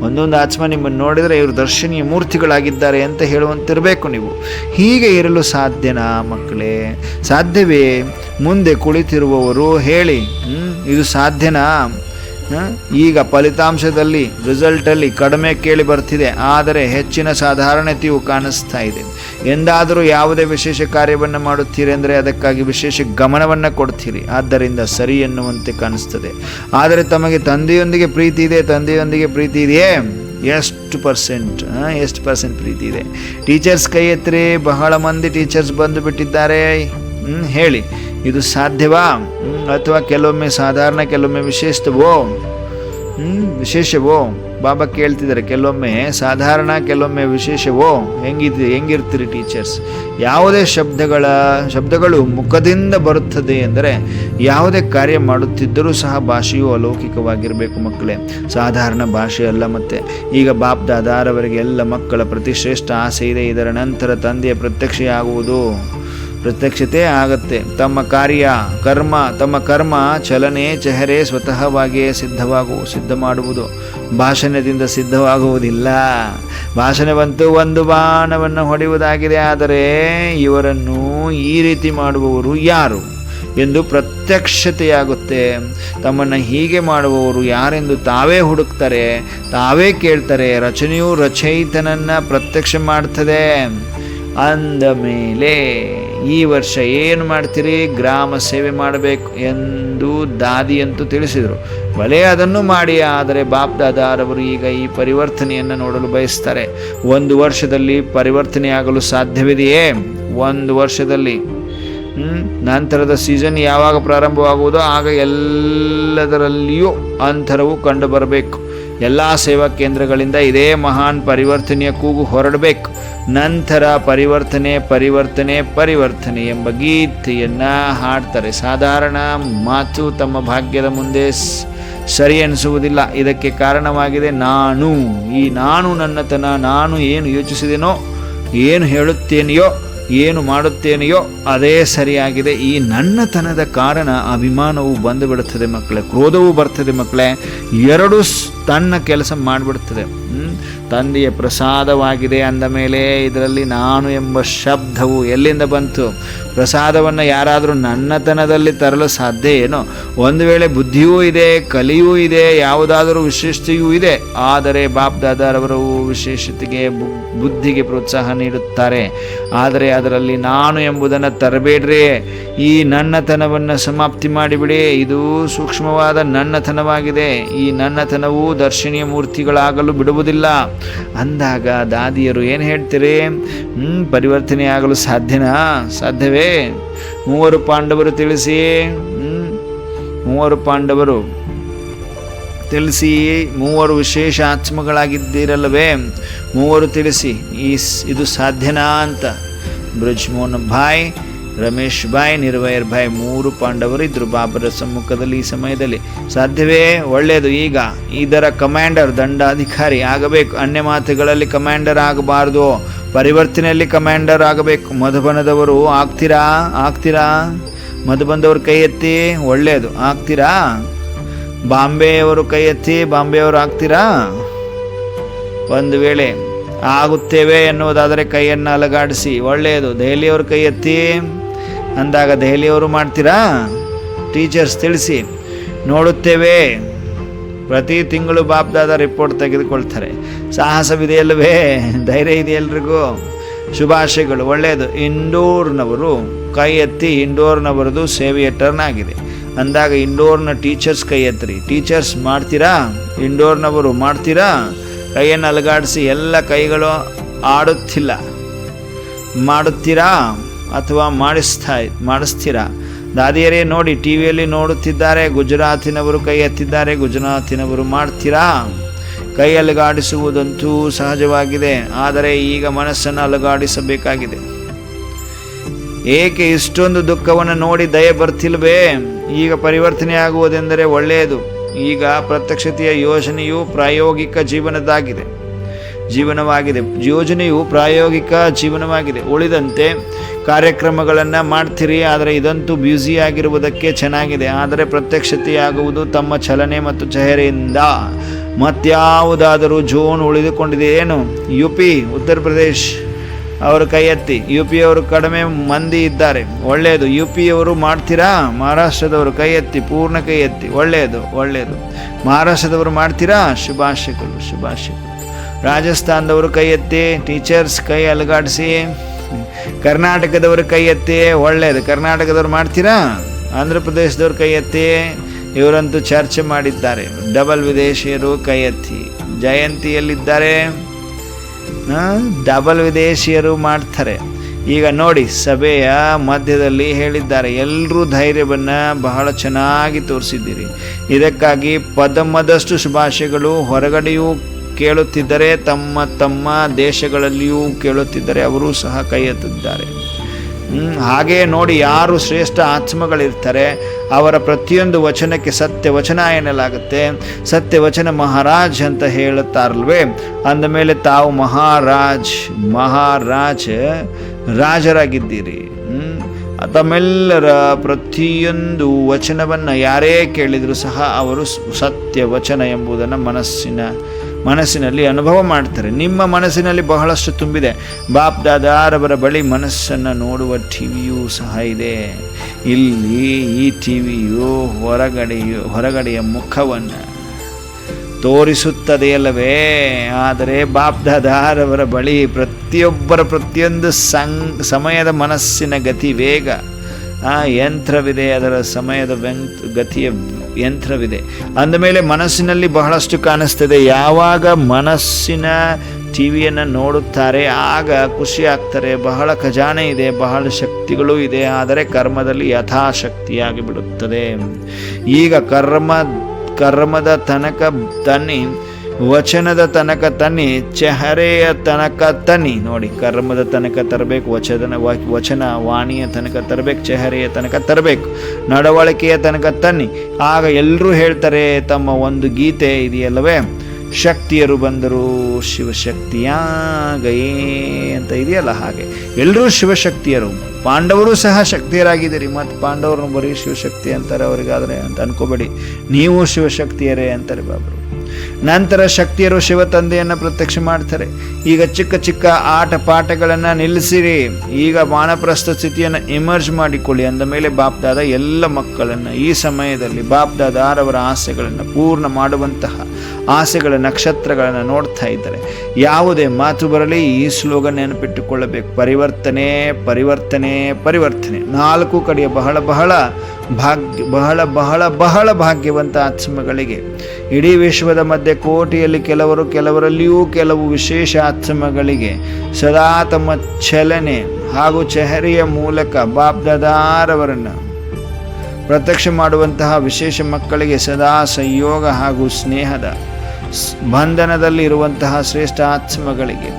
ಒಂದೊಂದು ಆತ್ಮ ನಿಮ್ಮನ್ನು ನೋಡಿದರೆ ಇವರು ದರ್ಶನೀಯ ಮೂರ್ತಿಗಳಾಗಿದ್ದಾರೆ ಅಂತ ಹೇಳುವಂತಿರಬೇಕು ನೀವು. ಹೀಗೆ ಇರಲು ಸಾಧ್ಯನಾ ಮಕ್ಕಳೇ? ಸಾಧ್ಯವೇ? ಮುಂದೆ ಕುಳಿತಿರುವವರು ಹೇಳಿ ಇದು ಸಾಧ್ಯನಾ? ಈಗ ಫಲಿತಾಂಶದಲ್ಲಿ ರಿಸಲ್ಟಲ್ಲಿ ಕಡಿಮೆ ಕೇಳಿ ಬರ್ತಿದೆ. ಆದರೆ ಹೆಚ್ಚಿನ ಸಾಧಾರಣತೆಯು ಕಾಣಿಸ್ತಾ ಇದೆ. ಎಂದಾದರೂ ಯಾವುದೇ ವಿಶೇಷ ಕಾರ್ಯವನ್ನು ಮಾಡುತ್ತೀರಿ ಅಂದರೆ ಅದಕ್ಕಾಗಿ ವಿಶೇಷ ಗಮನವನ್ನು ಕೊಡ್ತೀರಿ. ಆದ್ದರಿಂದ ಸರಿ ಎನ್ನುವಂತೆ ಕಾಣಿಸ್ತದೆ. ಆದರೆ ತಮಗೆ ತಂದೆಯೊಂದಿಗೆ ಪ್ರೀತಿ ಇದೆ, ತಂದೆಯೊಂದಿಗೆ ಪ್ರೀತಿ ಇದೆಯೇ? ಎಷ್ಟು ಪರ್ಸೆಂಟ್ ಎಷ್ಟು ಪರ್ಸೆಂಟ್ ಪ್ರೀತಿ ಇದೆ? ಟೀಚರ್ಸ್ ಕೈ ಎತ್ತರಿ, ಬಹಳ ಮಂದಿ ಟೀಚರ್ಸ್ ಬಂದು ಬಿಟ್ಟಿದ್ದಾರೆ. ಹೇಳಿ. ಇದು ಸಾಧ್ಯವಾ? ಅಥವಾ ಕೆಲವೊಮ್ಮೆ ಸಾಧಾರಣ, ಕೆಲವೊಮ್ಮೆ ವಿಶೇಷವೋ ವಿಶೇಷವೋ? ಬಾಬಾ ಕೇಳ್ತಿದ್ದಾರೆ, ಕೆಲವೊಮ್ಮೆ ಸಾಧಾರಣ, ಕೆಲವೊಮ್ಮೆ ವಿಶೇಷವೋ? ಹೆಂಗಿದ್, ಹೆಂಗಿರ್ತೀರಿ ಟೀಚರ್ಸ್ ಯಾವುದೇ ಶಬ್ದಗಳ, ಶಬ್ದಗಳು ಮುಖದಿಂದ ಬರುತ್ತದೆ ಎಂದರೆ ಯಾವುದೇ ಕಾರ್ಯ ಮಾಡುತ್ತಿದ್ದರೂ ಸಹ ಭಾಷೆಯು ಅಲೌಕಿಕವಾಗಿರಬೇಕು ಮಕ್ಕಳೇ. ಸಾಧಾರಣ ಭಾಷೆ ಅಲ್ಲ ಮತ್ತೆ. ಈಗ ಬಾಪ್ ದಾದಾರವರಿಗೆ ಎಲ್ಲ ಮಕ್ಕಳ ಪ್ರತಿಶ್ರೇಷ್ಠ ಆಸೆ ಇದೆ. ಇದರ ನಂತರ ತಂದೆಯ ಪ್ರತ್ಯಕ್ಷೆಯಾಗುವುದು. ಪ್ರತ್ಯಕ್ಷತೆ ಆಗತ್ತೆ. ತಮ್ಮ ಕಾರ್ಯ, ಕರ್ಮ, ತಮ್ಮ ಕರ್ಮ ಚಲನೆ, ಚೆಹರೆ ಸ್ವತಃವಾಗಿಯೇ ಸಿದ್ಧವಾಗು, ಸಿದ್ಧ ಮಾಡುವುದು. ಭಾಷಣದಿಂದ ಸಿದ್ಧವಾಗುವುದಿಲ್ಲ. ಭಾಷಣವಂತೂ ಒಂದು ಬಾಣವನ್ನು ಹೊಡೆಯುವುದಾಗಿದೆ, ಆದರೆ ಇವರನ್ನು ಈ ರೀತಿ ಮಾಡುವವರು ಯಾರು? ಎಂದು ಪ್ರತ್ಯಕ್ಷತೆಯಾಗುತ್ತೆ. ತಮ್ಮನ್ನು ಹೀಗೆ ಮಾಡುವವರು ಯಾರೆಂದು ತಾವೇ ಹುಡುಕ್ತಾರೆ, ತಾವೇ ಕೇಳ್ತಾರೆ, ರಚನೆಯು ರಚಯಿತನನ್ನು ಪ್ರತ್ಯಕ್ಷ ಮಾಡ್ತದೆ. ಅಂದ ಮೇಲೆ ಈ ವರ್ಷ ಏನು ಮಾಡ್ತೀರಿ? ಗ್ರಾಮ ಸೇವೆ ಮಾಡಬೇಕು ಎಂದು ದಾದಿಯಂತೂ ತಿಳಿಸಿದರು. ಭಲೆ ಅದನ್ನು ಮಾಡಿ, ಆದರೆ ಬಾಪ್ ದಾದಾರವರು ಈಗ ಈ ಪರಿವರ್ತನೆಯನ್ನು ನೋಡಲು ಬಯಸ್ತಾರೆ. ಒಂದು ವರ್ಷದಲ್ಲಿ ಪರಿವರ್ತನೆಯಾಗಲು ಸಾಧ್ಯವಿದೆಯೇ? ಒಂದು ವರ್ಷದಲ್ಲಿ? ನಂತರದ ಸೀಸನ್ ಯಾವಾಗ ಪ್ರಾರಂಭವಾಗುವುದೋ ಆಗ ಎಲ್ಲದರಲ್ಲಿಯೂ ಅಂತರವು ಕಂಡು ಬರಬೇಕು ಎಲ್ಲ ಸೇವಾ ಕೇಂದ್ರಗಳಿಂದ ಇದೇ ಮಹಾನ್ ಪರಿವರ್ತನೆಯ ಕೂಗು ಹೊರಡಬೇಕು. ನಂತರ ಪರಿವರ್ತನೆ ಪರಿವರ್ತನೆ ಪರಿವರ್ತನೆ ಎಂಬ ಗೀತೆಯನ್ನು ಹಾಡ್ತಾರೆ. ಸಾಧಾರಣ ಮಾತು ತಮ್ಮ ಭಾಗ್ಯದ ಮುಂದೆ ಸರಿ ಅನಿಸುವುದಿಲ್ಲ ಇದಕ್ಕೆ ಕಾರಣವಾಗಿದೆ ನಾನು. ಈ ನಾನು ನನ್ನತನ, ನಾನು ಏನು ಯೋಚಿಸಿದೆನೋ, ಏನು ಹೇಳುತ್ತೇನೆಯೋ ಏನು ಮಾಡುತ್ತೇನೆಯೋ ಅದೇ ಸರಿಯಾಗಿದೆ. ಈ ನನ್ನತನದ ಕಾರಣ ಅಭಿಮಾನವು ಬಂದು ಬಿಡುತ್ತದೆ ಮಕ್ಕಳೇ, ಕ್ರೋಧವೂ ಬರ್ತದೆ ಮಕ್ಕಳೇ. ಎರಡು ತನ್ನ ಕೆಲಸ ಮಾಡಿಬಿಡ್ತದೆ? ತಂದೆಯ ಪ್ರಸಾದವಾಗಿದೆ ಅಂದ ಮೇಲೆ ಇದರಲ್ಲಿ ನಾನು ಎಂಬ ಶಬ್ದವು ಎಲ್ಲಿಂದ ಬಂತು? ಪ್ರಸಾದವನ್ನು ಯಾರಾದರೂ ನನ್ನತನದಲ್ಲಿ ತರಲು ಸಾಧ್ಯ ಏನೋ? ಒಂದು ವೇಳೆ ಬುದ್ಧಿಯೂ ಇದೆ, ಕಲಿಯೂ ಇದೆ, ಯಾವುದಾದರೂ ವಿಶೇಷತೆಯೂ ಇದೆ, ಆದರೆ ಬಾಪ್ ದಾದಾರವರು ವಿಶೇಷತೆಗೆ ಬುದ್ಧಿಗೆ ಪ್ರೋತ್ಸಾಹ ನೀಡುತ್ತಾರೆ. ಆದರೆ ಅದರಲ್ಲಿ ನಾನು ಎಂಬುದನ್ನು ತರಬೇಡ್ರಿ. ಈ ನನ್ನತನವನ್ನು ಸಮಾಪ್ತಿ ಮಾಡಿಬಿಡಿ. ಇದು ಸೂಕ್ಷ್ಮವಾದ ನನ್ನತನವಾಗಿದೆ. ಈ ನನ್ನತನವು ದರ್ಶನೀಯ ಮೂರ್ತಿಗಳಾಗಲು ಬಿಡುವುದಿಲ್ಲ. ಅಂದಾಗ ದಾದಿಯರು ಏನು ಹೇಳ್ತೀರಿ? ಪರಿವರ್ತನೆಯಾಗಲು ಸಾಧ್ಯನಾ? ಸಾಧ್ಯವೇ? ಮೂವರು ಪಾಂಡವರು ತಿಳಿಸಿ ಮೂವರು ಪಾಂಡವರು ತಿಳಿಸಿ ಮೂವರು ವಿಶೇಷ ಆತ್ಮಗಳಾಗಿದ್ದೀರಲ್ಲವೇ? ಮೂವರು ತಿಳಿಸಿ, ಈ ಇದು ಸಾಧ್ಯನಾ ಅಂತ. ಬ್ರಜ್ಮೋಹನ್ ಭಾಯ್, ರಮೇಶ್ ಭಾಯ್, ನಿರ್ವೈರ್ ಭಾಯ್, ಮೂರು ಪಾಂಡವರು ಇದ್ರು ಬಾಬರ ಸಮ್ಮುಖದಲ್ಲಿ ಈ ಸಮಯದಲ್ಲಿ. ಸಾಧ್ಯವೇ? ಒಳ್ಳೆಯದು ಈಗ ಇದರ ಕಮಾಂಡರ್ ದಂಡಾಧಿಕಾರಿ ಆಗಬೇಕು. ಅನ್ಯ ಮಾತುಗಳಲ್ಲಿ ಕಮಾಂಡರ್ ಆಗಬಾರ್ದು. ಪರಿವರ್ತನೆಯಲ್ಲಿ ಕಮಾಂಡರ್ ಆಗಬೇಕು. ಮಧುಬನದವರು, ಆಗ್ತೀರಾ? ಆಗ್ತೀರಾ? ಮಧುಬನದವರು ಕೈ ಎತ್ತಿ, ಒಳ್ಳೆಯದು. ಆಗ್ತೀರಾ? ಬಾಂಬೆಯವರು ಕೈ ಎತ್ತಿ, ಬಾಂಬೆಯವರು ಆಗ್ತೀರಾ? ಒಂದು ವೇಳೆ, ಆಗುತ್ತೇವೆ ಎನ್ನುವುದಾದರೆ ಕೈಯನ್ನು ಅಲಗಾಡಿಸಿ. ಒಳ್ಳೆಯದು. ದೆಹಲಿಯವರು ಕೈ ಎತ್ತಿ, ಅಂದಾಗ ದೆಹಲಿಯವರು ಮಾಡ್ತೀರಾ? ಟೀಚರ್ಸ್ ತಿಳಿಸಿ, ನೋಡುತ್ತೇವೆ. ಪ್ರತಿ ತಿಂಗಳು ಬಾಬ್ದಾದ ರಿಪೋರ್ಟ್ ತೆಗೆದುಕೊಳ್ತಾರೆ. ಸಾಹಸವಿದೆಯಲ್ಲವೇ? ಧೈರ್ಯ ಇದೆ ಎಲ್ರಿಗೂ ಶುಭಾಶಯಗಳು. ಒಳ್ಳೆಯದು. ಇಂಡೋರ್ನವರು ಕೈ ಎತ್ತಿ ಇಂಡೋರ್ನವರದು ಸೇವೆಯ ಟರ್ನ್ ಆಗಿದೆ. ಅಂದಾಗ ಇಂಡೋರ್ನ ಟೀಚರ್ಸ್ ಕೈ ಎತ್ತರಿ ಟೀಚರ್ಸ್ ಮಾಡ್ತೀರಾ? ಇಂಡೋರ್ನವರು ಮಾಡ್ತೀರಾ? ಕೈಯನ್ನು ಅಲಗಾಡಿಸಿ ಎಲ್ಲ ಕೈಗಳು ಆಡುತ್ತಿಲ್ಲ. ಮಾಡುತ್ತೀರಾ? ಅಥವಾ ಮಾಡಿಸ್ತಾ ಮಾಡಿಸ್ತೀರಾ? ದಾದಿಯರೇ ನೋಡಿ ಟಿ ವಿಯಲ್ಲಿ ನೋಡುತ್ತಿದ್ದಾರೆ, ಗುಜರಾತಿನವರು ಕೈ ಎತ್ತಿದ್ದಾರೆ, ಗುಜರಾತಿನವರು ಮಾಡ್ತೀರಾ? ಕೈ ಅಲುಗಾಡಿಸುವುದಂತೂ ಸಹಜವಾಗಿದೆ, ಆದರೆ ಈಗ ಮನಸ್ಸನ್ನು ಅಲುಗಾಡಿಸಬೇಕಾಗಿದೆ. ಏಕೆ ಇಷ್ಟೊಂದು ದುಃಖವನ್ನು ನೋಡಿ ದಯ ಬರ್ತಿಲ್ವೇ? ಈಗ ಪರಿವರ್ತನೆ ಆಗುವುದೆಂದರೆ ಒಳ್ಳೆಯದು. ಈಗ ಪ್ರತ್ಯಕ್ಷತೆಯ ಯೋಜನೆಯು ಪ್ರಾಯೋಗಿಕ ಜೀವನದಾಗಿದೆ. ಜೀವನವಾಗಿದೆ. ಯೋಜನೆಯು ಪ್ರಾಯೋಗಿಕ ಜೀವನವಾಗಿದೆ. ಉಳಿದಂತೆ ಕಾರ್ಯಕ್ರಮಗಳನ್ನು ಮಾಡ್ತೀರಿ, ಆದರೆ ಇದಂತೂ ಬ್ಯೂಸಿಯಾಗಿರುವುದಕ್ಕೆ ಚೆನ್ನಾಗಿದೆ. ಆದರೆ ಪ್ರತ್ಯಕ್ಷತೆಯಾಗುವುದು ತಮ್ಮ ಚಲನೆ ಮತ್ತು ಚೆಹರೆಯಿಂದ. ಮತ್ಯಾವುದಾದರೂ ಜೋನ್ ಉಳಿದುಕೊಂಡಿದೆ. ಏನು? ಯು ಪಿ ಉತ್ತರ ಪ್ರದೇಶ್ ಅವರು ಕೈ ಎತ್ತಿ ಯು ಪಿ ಅವರು ಕಡಿಮೆ ಮಂದಿ ಇದ್ದಾರೆ. ಒಳ್ಳೆಯದು. ಯು ಪಿ ಅವರು ಮಾಡ್ತೀರಾ? ಮಹಾರಾಷ್ಟ್ರದವರು ಕೈ ಎತ್ತಿ ಪೂರ್ಣ ಕೈ ಎತ್ತಿ ಒಳ್ಳೆಯದು ಒಳ್ಳೆಯದು. ಮಹಾರಾಷ್ಟ್ರದವರು ಮಾಡ್ತೀರಾ? ಶುಭಾಶಯಗಳು ಶುಭಾಶಯಗಳು. ರಾಜಸ್ಥಾನದವರು ಕೈ ಎತ್ತಿ ಟೀಚರ್ಸ್ ಕೈ ಅಲುಗಾಡಿಸಿ, ಕರ್ನಾಟಕದವರು ಕೈ ಎತ್ತಿ ಒಳ್ಳೆಯದು ಕರ್ನಾಟಕದವ್ರು ಮಾಡ್ತೀರಾ? ಆಂಧ್ರ ಪ್ರದೇಶದವ್ರು ಕೈ ಎತ್ತಿ, ಇವರಂತೂ ಚರ್ಚೆ ಮಾಡಿದ್ದಾರೆ. ಡಬಲ್ ವಿದೇಶಿಯರು ಕೈ ಎತ್ತಿ. ಜಯಂತಿಯಲ್ಲಿದ್ದಾರೆ. ಡಬಲ್ ವಿದೇಶಿಯರು ಮಾಡ್ತಾರೆ. ಈಗ ನೋಡಿ, ಸಭೆಯ ಮಧ್ಯದಲ್ಲಿ ಹೇಳಿದ್ದಾರೆ. ಎಲ್ಲರೂ ಧೈರ್ಯವನ್ನು ಬಹಳ ಚೆನ್ನಾಗಿ ತೋರಿಸಿದ್ದೀರಿ. ಇದಕ್ಕಾಗಿ ಪದಮದಷ್ಟು ಶುಭಾಶಯಗಳು. ಹೊರಗಡೆಯೂ ಕೇಳುತ್ತಿದ್ದರೆ ತಮ್ಮ ತಮ್ಮ ದೇಶಗಳಲ್ಲಿಯೂ ಕೇಳುತ್ತಿದ್ದರೆ ಅವರೂ ಸಹ ಕೈ ಎತ್ತಿದ್ದಾರೆ. ಹಾಗೆಯೇ ನೋಡಿ ಯಾರು ಶ್ರೇಷ್ಠ ಆತ್ಮಗಳಿರ್ತಾರೆ, ಅವರ ಪ್ರತಿಯೊಂದು ವಚನಕ್ಕೆ ಸತ್ಯ ವಚನ ಎನ್ನಲಾಗುತ್ತೆ. ಸತ್ಯ ವಚನ ಮಹಾರಾಜ್ ಅಂತ ಹೇಳುತ್ತಾರಲ್ವೇ? ಅಂದಮೇಲೆ ತಾವು ಮಹಾರಾಜ್ ಮಹಾರಾಜ್ ರಾಜರಾಗಿದ್ದೀರಿ. ತಮ್ಮೆಲ್ಲರ ಪ್ರತಿಯೊಂದು ವಚನವನ್ನು ಯಾರೇ ಕೇಳಿದರೂ ಸಹ ಅವರು ಸತ್ಯ ವಚನ ಎಂಬುದನ್ನು ಮನಸ್ಸಿನ ಮನಸ್ಸಿನಲ್ಲಿ ಅನುಭವ ಮಾಡ್ತಾರೆ. ನಿಮ್ಮ ಮನಸ್ಸಿನಲ್ಲಿ ಬಹಳಷ್ಟು ತುಂಬಿದೆ. ಬಾಪ್ ದಾದಾರವರ ಬಳಿ ಮನಸ್ಸನ್ನು ನೋಡುವ ಟಿ ವಿಯೂ ಸಹ ಇದೆ. ಇಲ್ಲಿ ಈ ಟಿ ವಿಯು ಹೊರಗಡೆಯು, ಹೊರಗಡೆಯ ಮುಖವನ್ನು ತೋರಿಸುತ್ತದೆಯಲ್ಲವೇ? ಆದರೆ ಬಾಪ್ ದಾದಾರವರ ಬಳಿ ಪ್ರತಿಯೊಬ್ಬರ ಪ್ರತಿಯೊಂದು ಸಂ, ಸಮಯದ ಮನಸ್ಸಿನ ಗತಿ, ವೇಗ ಆ ಯಂತ್ರವಿದೆ, ಅದರ ಸಮಯದ ವ್ಯಂತ್ ಗತಿಯ ಯಂತ್ರವಿದೆ. ಅಂದಮೇಲೆ ಮನಸ್ಸಿನಲ್ಲಿ ಬಹಳಷ್ಟು ಕಾಣಿಸ್ತದೆ. ಯಾವಾಗ ಮನಸ್ಸಿನ ಟಿ ವಿಯನ್ನು ನೋಡುತ್ತಾರೆ, ಆಗ ಖುಷಿ ಆಗ್ತಾರೆ. ಬಹಳ ಖಜಾನೆ ಇದೆ, ಬಹಳ ಶಕ್ತಿಗಳು ಇದೆ, ಆದರೆ ಕರ್ಮದಲ್ಲಿ ಯಥಾಶಕ್ತಿಯಾಗಿ ಬಿಡುತ್ತದೆ. ಈಗ ಕರ್ಮ, ಕರ್ಮದ ತನಕ ತನ್ನಿ ವಚನದ ತನಕ ತನ್ನಿ, ಚೆಹರೆಯ ತನಕ ತನ್ನಿ. ನೋಡಿ, ಕರ್ಮದ ತನಕ ತರಬೇಕು ವಚನ ವಚನ ವಾಣಿಯ ತನಕ ತರಬೇಕು, ಚೆಹರೆಯ ತನಕ ತರಬೇಕು, ನಡವಳಿಕೆಯ ತನಕ ತನ್ನಿ. ಆಗ ಎಲ್ಲರೂ ಹೇಳ್ತಾರೆ, ತಮ್ಮ ಒಂದು ಗೀತೆ ಇದೆಯಲ್ಲವೇ? ಶಕ್ತಿಯರು ಬಂದರು ಶಿವಶಕ್ತಿಯಾಗಯೇ ಅಂತ ಇದೆಯಲ್ಲ ಹಾಗೆ. ಎಲ್ಲರೂ ಶಿವಶಕ್ತಿಯರು. ಪಾಂಡವರು ಸಹ ಶಕ್ತಿಯರಾಗಿದ್ದೀರಿ. ಮತ್ತು ಪಾಂಡವರು ಬರೀ ಶಿವಶಕ್ತಿ ಅಂತಾರೆ ಅವರಿಗಾದರೆ ಅಂತ ಅನ್ಕೋಬೇಡಿ. ನೀವು ಶಿವಶಕ್ತಿಯರೇ ಅಂತಾರೆ ಬಾಬರು. ನಂತರ ಶಕ್ತಿಯರು ಶಿವ ತಂದೆಯನ್ನು ಪ್ರತ್ಯಕ್ಷ ಮಾಡ್ತಾರೆ. ಈಗ ಚಿಕ್ಕ ಚಿಕ್ಕ ಆಟ ಪಾಠಗಳನ್ನು ನಿಲ್ಲಿಸಿರಿ. ಈಗ ವಾನಪ್ರಸ್ಥ ಸ್ಥಿತಿಯನ್ನು ಇಮರ್ಜ್ ಮಾಡಿಕೊಳ್ಳಿ ಅಂದ ಮೇಲೆ ಬಾಪ್ದಾದ ಎಲ್ಲ ಮಕ್ಕಳನ್ನು ಈ ಸಮಯದಲ್ಲಿ ಬಾಪ್ದಾದಾರವರ ಆಸೆಗಳನ್ನು ಪೂರ್ಣ ಮಾಡುವಂತಹ ಆಸೆಗಳ ನಕ್ಷತ್ರಗಳನ್ನು ನೋಡ್ತಾ ಇದ್ದಾರೆ. ಯಾವುದೇ ಮಾತು ಬರಲಿ, ಈ ಸ್ಲೋಗನ್ ನೆನಪಿಟ್ಟುಕೊಳ್ಳಬೇಕು. ಪರಿವರ್ತನೆ ಪರಿವರ್ತನೆ ಪರಿವರ್ತನೆ. ನಾಲ್ಕು ಕಡೆಯ ಬಹಳ ಬಹಳ ಭಾಗ್ಯ, ಬಹಳ ಬಹಳ ಬಹಳ ಭಾಗ್ಯವಂತ ಆತ್ಮಗಳಿಗೆ. ಇಡೀ ವಿಶ್ವದ ಮಧ್ಯೆ ಕೋಟಿಯಲ್ಲಿ ಕೆಲವರು, ಕೆಲವರಲ್ಲಿಯೂ ಕೆಲವು ವಿಶೇಷ ಆತ್ಮಗಳಿಗೆ ಸದಾ ತಮ್ಮ ಚಲನೆ ಹಾಗೂ ಚೆಹರಿಯ ಮೂಲಕ ಬಾಬ್ದಾದಾರವರನ್ನು ಪ್ರತ್ಯಕ್ಷ ಮಾಡುವಂತಹ ವಿಶೇಷ ಮಕ್ಕಳಿಗೆ ಸದಾ ಸಂಯೋಗ ಹಾಗೂ ಸ್ನೇಹದ ಬಂಧನದಲ್ಲಿ ಇರುವಂತಹ ಶ್ರೇಷ್ಠ ಆತ್ಮಗಳಿಗೆ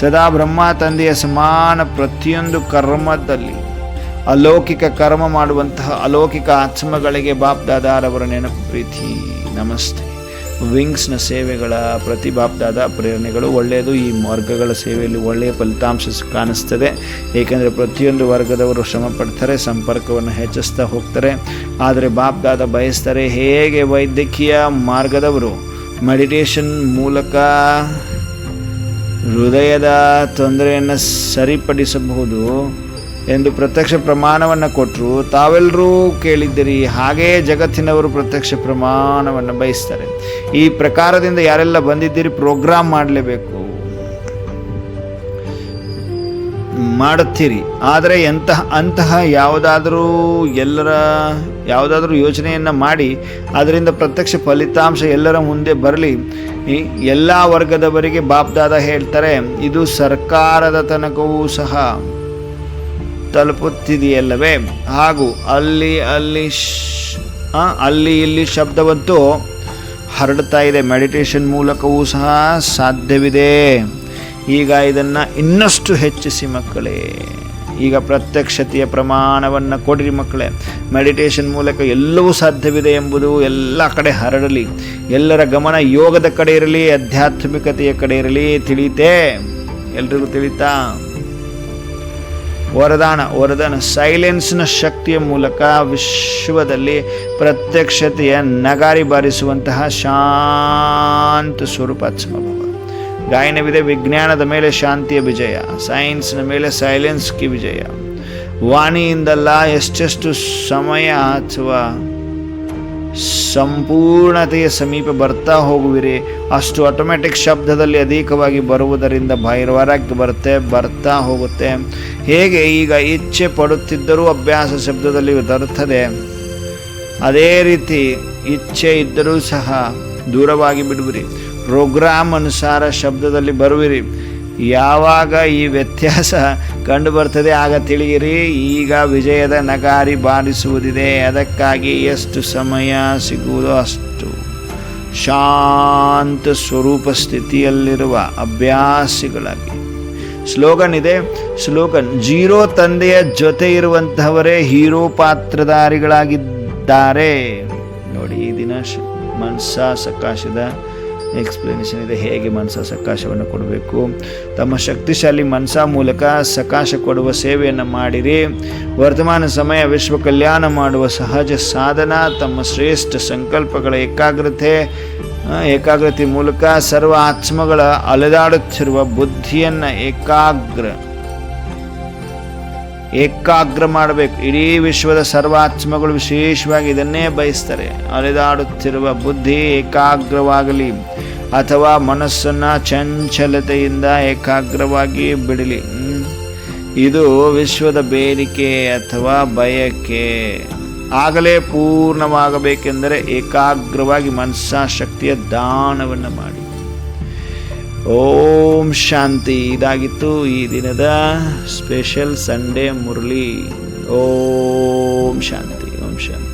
ಸದಾ ಬ್ರಹ್ಮ ತಂದೆಯ ಸಮಾನ ಪ್ರತಿಯೊಂದು ಕರ್ಮದಲ್ಲಿ ಅಲೌಕಿಕ ಕರ್ಮ ಮಾಡುವಂತಹ ಅಲೌಕಿಕ ಆತ್ಮಗಳಿಗೆ ಬಾಪ್ ದಾದಾರವರ ನೆನಪು ಪ್ರೀತಿ. ನಮಸ್ತೆ. ವಿಂಗ್ಸ್ನ ಸೇವೆಗಳ ಪ್ರತಿ ಬಾಪ್ ದಾದಾ ಪ್ರೇರಣೆಗಳು ಒಳ್ಳೆಯದು. ಈ ವರ್ಗಗಳ ಸೇವೆಯಲ್ಲಿ ಒಳ್ಳೆಯ ಫಲಿತಾಂಶ ಕಾಣಿಸ್ತದೆ. ಏಕೆಂದರೆ ಪ್ರತಿಯೊಂದು ವರ್ಗದವರು ಶ್ರಮ ಪಡ್ತಾರೆ ಸಂಪರ್ಕವನ್ನು ಹೆಚ್ಚಿಸ್ತಾ ಹೋಗ್ತಾರೆ. ಆದರೆ ಬಾಪ್ ದಾದ ಬಯಸ್ತಾರೆ ಹೇಗೆ ವೈದ್ಯಕೀಯ ಮಾರ್ಗದವರು? ಮೆಡಿಟೇಷನ್ ಮೂಲಕ ಹೃದಯದ ತೊಂದರೆಯನ್ನು ಸರಿಪಡಿಸಬಹುದು. ಎಂದು ಪ್ರತ್ಯಕ್ಷ ಪ್ರಮಾಣವನ್ನು ಕೊಟ್ಟರು ತಾವೆಲ್ಲರೂ ಕೇಳಿದ್ದೀರಿ, ಹಾಗೇ ಜಗತ್ತಿನವರು ಪ್ರತ್ಯಕ್ಷ ಪ್ರಮಾಣವನ್ನು ಬಯಸ್ತಾರೆ. ಈ ಪ್ರಕಾರದಿಂದ ಯಾರೆಲ್ಲ ಬಂದಿದ್ದೀರಿ ಪ್ರೋಗ್ರಾಮ್ ಮಾಡಲೇಬೇಕು. ಮಾಡುತ್ತೀರಿ. ಆದರೆ ಎಂತಹ, ಅಂತಹ ಯಾವುದಾದರೂ ಎಲ್ಲರ, ಯಾವುದಾದರೂ ಯೋಚನೆಯನ್ನು ಮಾಡಿ, ಅದರಿಂದ ಪ್ರತ್ಯಕ್ಷ ಫಲಿತಾಂಶ ಎಲ್ಲರ ಮುಂದೆ ಬರಲಿ. ಎಲ್ಲ ವರ್ಗದವರಿಗೆ ಬಾಪ್ದಾದ ಹೇಳ್ತಾರೆ, ಇದು ಸರ್ಕಾರದ ತನಕವೂ ಸಹ. ತಲುಪುತ್ತಿದೆಯಲ್ಲವೇ? ಹಾಗೂ ಅಲ್ಲಿ ಅಲ್ಲಿ ಅಲ್ಲಿ, ಇಲ್ಲಿ ಶಬ್ದವಂತೂ ಹರಡ್ತಾ ಇದೆ. ಮೆಡಿಟೇಷನ್ ಮೂಲಕವೂ ಸಹ ಸಾಧ್ಯವಿದೆ. ಈಗ ಇದನ್ನು ಇನ್ನಷ್ಟು ಹೆಚ್ಚಿಸಿ ಮಕ್ಕಳೇ. ಈಗ ಪ್ರತ್ಯಕ್ಷತೆಯ ಪ್ರಮಾಣವನ್ನು ಕೊಡಿರಿ ಮಕ್ಕಳೇ. ಮೆಡಿಟೇಷನ್ ಮೂಲಕ ಎಲ್ಲವೂ ಸಾಧ್ಯವಿದೆ ಎಂಬುದು ಎಲ್ಲ ಕಡೆ ಹರಡಲಿ. ಎಲ್ಲರ ಗಮನ ಯೋಗದ ಕಡೆ ಇರಲಿ, ಆಧ್ಯಾತ್ಮಿಕತೆಯ ಕಡೆ ಇರಲಿ, ತಿಳಿತೇ. ಎಲ್ರಿಗೂ ತಿಳಿತಾ? ವರದಾನ ವರದಾನ ಸೈಲೆನ್ಸ್ನ ಶಕ್ತಿಯ ಮೂಲಕ ವಿಶ್ವದಲ್ಲಿ ಪ್ರತ್ಯಕ್ಷತೆಯ ನಗಾರಿ ಬಾರಿಸುವಂತಹ ಶಾಂತ ಸ್ವರೂಪ ಗಾಯನವಿದೆ ವಿಜ್ಞಾನದ ಮೇಲೆ ಶಾಂತಿಯ ವಿಜಯ ಸೈನ್ಸ್ನ ಮೇಲೆ ಸೈಲೆನ್ಸ್ಗೆ ವಿಜಯ. ವಾಣಿಯಿಂದಲ್ಲ ಎಷ್ಟೆಷ್ಟು ಸಮಯ ಅಥವಾ ಸಂಪೂರ್ಣತೆಯ ಸಮೀಪ ಬರ್ತಾ ಹೋಗುವಿರಿ. ಅಷ್ಟು ಆಟೋಮ್ಯಾಟಿಕ್ ಶಬ್ದದಲ್ಲಿ ಅಧಿಕವಾಗಿ ಬರುವುದರಿಂದ ಭೈರವರಾಗಿ ಬರುತ್ತೆ, ಬರ್ತಾ ಹೋಗುತ್ತೆ. ಹೇಗೆ ಈಗ ಇಚ್ಛೆ ಪಡುತ್ತಿದ್ದರೂ ಅಭ್ಯಾಸ ಶಬ್ದದಲ್ಲಿ ತರುತ್ತದೆ ಅದೇ ರೀತಿ ಇಚ್ಛೆ ಇದ್ದರೂ ಸಹ ದೂರವಾಗಿ ಬಿಡುವಿರಿ. ಪ್ರೋಗ್ರಾಮ್ ಅನುಸಾರ ಶಬ್ದದಲ್ಲಿ ಬರುವಿರಿ. ಯಾವಾಗ ಈ ವ್ಯತ್ಯಾಸ ಕಂಡು ಬರ್ತದೆ ಆಗ ತಿಳಿಯಿರಿ. ಈಗ ವಿಜಯದ ನಗಾರಿ ಬಾರಿಸುವುದಿದೆ. ಅದಕ್ಕಾಗಿ ಎಷ್ಟು ಸಮಯ ಸಿಗುವುದೋ ಅಷ್ಟು. ಶಾಂತ ಸ್ವರೂಪ ಸ್ಥಿತಿಯಲ್ಲಿರುವ ಅಭ್ಯಾಸಿಗಳಾಗಿ. ಸ್ಲೋಗನ್ ಇದೆ. ಸ್ಲೋಗನ್ ಜೀರೋ ತಂದೆಯ ಜೊತೆ ಇರುವಂತಹವರೇ ಹೀರೋ ಪಾತ್ರಧಾರಿಗಳಾಗಿದ್ದಾರೆ. ನೋಡಿ, ಈ ದಿನ ಮನ್ಸಾ ಸಕಾಶದ ಎಕ್ಸ್ಪ್ಲನೇಷನ್ ಇದೆ. ಹೇಗೆ ಮನಸ ಸಕಾಶವನ್ನು ಕೊಡಬೇಕು? ತಮ್ಮ ಶಕ್ತಿಶಾಲಿ ಮನಸ ಮೂಲಕ ಸಕಾಶ ಕೊಡುವ ಸೇವೆಯನ್ನು ಮಾಡಿರಿ. ವರ್ತಮಾನ ಸಮಯ ವಿಶ್ವ ಕಲ್ಯಾಣ ಮಾಡುವ ಸಹಜ ಸಾಧನ. ತಮ್ಮ ಶ್ರೇಷ್ಠ ಸಂಕಲ್ಪಗಳ ಏಕಾಗ್ರತೆ ಏಕಾಗ್ರತೆ ಮೂಲಕ ಸರ್ವ ಆತ್ಮಗಳ ಅಲೆದಾಡುತ್ತಿರುವ ಬುದ್ಧಿಯನ್ನು ಏಕಾಗ್ರ ಏಕಾಗ್ರ ಮಾಡಬೇಕು. ಇಡೀ ವಿಶ್ವದ ಸರ್ವಾತ್ಮಗಳು ವಿಶೇಷವಾಗಿ ಇದನ್ನೇ ಬಯಸ್ತಾರೆ. ಅಲೆದಾಡುತ್ತಿರುವ ಬುದ್ಧಿ ಏಕಾಗ್ರವಾಗಲಿ, ಅಥವಾ ಮನಸ್ಸನ್ನು ಚಂಚಲತೆಯಿಂದ ಏಕಾಗ್ರವಾಗಿ ಬಿಡಲಿ. ಇದು ವಿಶ್ವದ ಬೇಡಿಕೆ ಅಥವಾ ಬಯಕೆ. ಆಗಲೇ ಪೂರ್ಣವಾಗಬೇಕೆಂದರೆ ಏಕಾಗ್ರವಾಗಿ ಮನಸ್ಸಾಶಕ್ತಿಯ ದಾನವನ್ನು ಮಾಡಿ. ಓಂ ಶಾಂತಿ. ಇದಾಗಿತ್ತು ಈ ದಿನದ ಸ್ಪೆಷಲ್ ಸಂಡೇ ಮುರಳಿ. ಓಂ ಶಾಂತಿ ಓಂ ಶಾಂತಿ.